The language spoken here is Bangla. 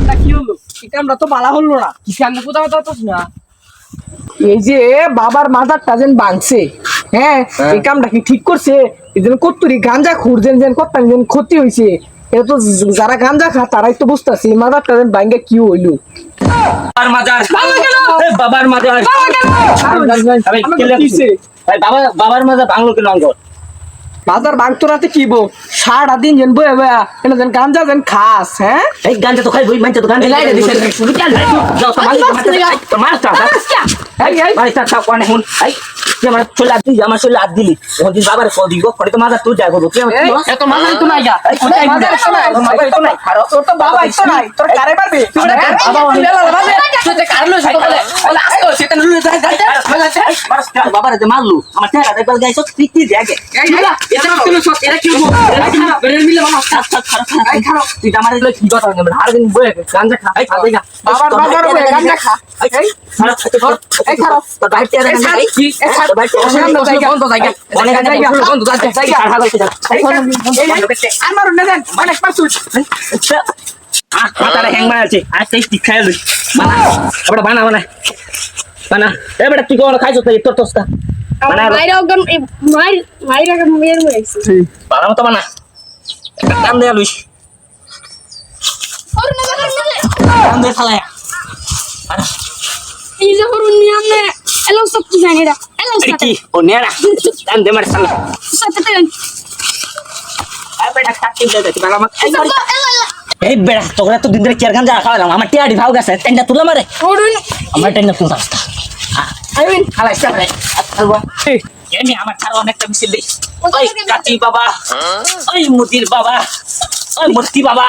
কামটা কি হলো? এই কামটা তো বালা হলো না। কি সামনে কোথাও তো না। এই যে বাবার মাথারটা যেন ভাঙছে হ্যাঁ এই কামটা কি ঠিক করছে? এই কত্তুরি গাঞ্জা খুঁড়ছেন যেন কত্তান যেন ক্ষতি হয়েছে এটা তো যারা গাঞ্জা খা তারাই তো বুঝতেছি মাথারটা যেন ভাঙ্গা কি হইল। বাবার মাজার। বাবা বাবার মাজার। বাবার মাজার ভাঙলো কেন বাজার ভাঙতো রাতে কি বো সারাটা দিন যেন বয়ে বয়া এনে যেন গাঞ্জা যেন খাস হ্যাঁ? এই গানটা তো খাই বই মানতে তো গান এই লাইটে দিছে, শুরু কেন যাও তো মালিক মারতে তো এই, এই। ভাই তা তাও কোনে হুন। এই তুই আমার চলে আদ আমার চলে আদ দিলি। এখন তুই বাবার কল দিব পরে তো মাজার তুই করব তুই আমার এত মাথায় তো নাই গা কোথায় তো নাই, মাজার তো নাই। খারো তোর তো বাবা তো নাই। তোর কারে পারবি তুই বাবা তুই তো তো বলে বলে আসতো সেটা নুলে যায় যায় বাবার যে মারলু আমার চেহারা দেখবার গাইছ তুই দেখে এটা কোন সব এরা কি হব এরা কি বেরেল মিলে মামা খারাপ তুই আমার এগুলো কি কথা বলছিস আর দিন বয়ে গাঞ্জা খা এই খাওয়া দেখা বাবার বাজার গাঞ্জা খা। এই, এই খারাপ। তোর বাইরে থেকে এই কি? এই ছাড়। বাইরে বন্ধ জায়গা। অনেক জায়গা বন্ধ জায়গা জায়গা আর ভালো আর মারুন না দেন, অনেক মারছুস। হ্যাং মারছে আর সেই ঠিক খাই লই বানা। বড় বানা বানা। বানা। এ বেটা তুই কোন খাইছ? তুই তোর তোস্তা বানা মাইরা অজ্ঞান এই মাইর মাইরা অজ্ঞান মেয়ের মরেছে বানা মতো বানা। একটা কাম দেয়া লইস। ওর না না না। কাম দে খালায়া এই বেড়া তোরা তো দিন ধরে গান যা খাওয়ালাম আমার টিয়াড়ি ভাও গেছে টেন্ডা তুলে মারে। আমার টেন্ডা তুলতা খালাই এমনি আমার ছাড়া অনেকটা মিছিল দিস ওই কাটি বাবা ওই মুদির বাবা ওই মূর্তি বাবা।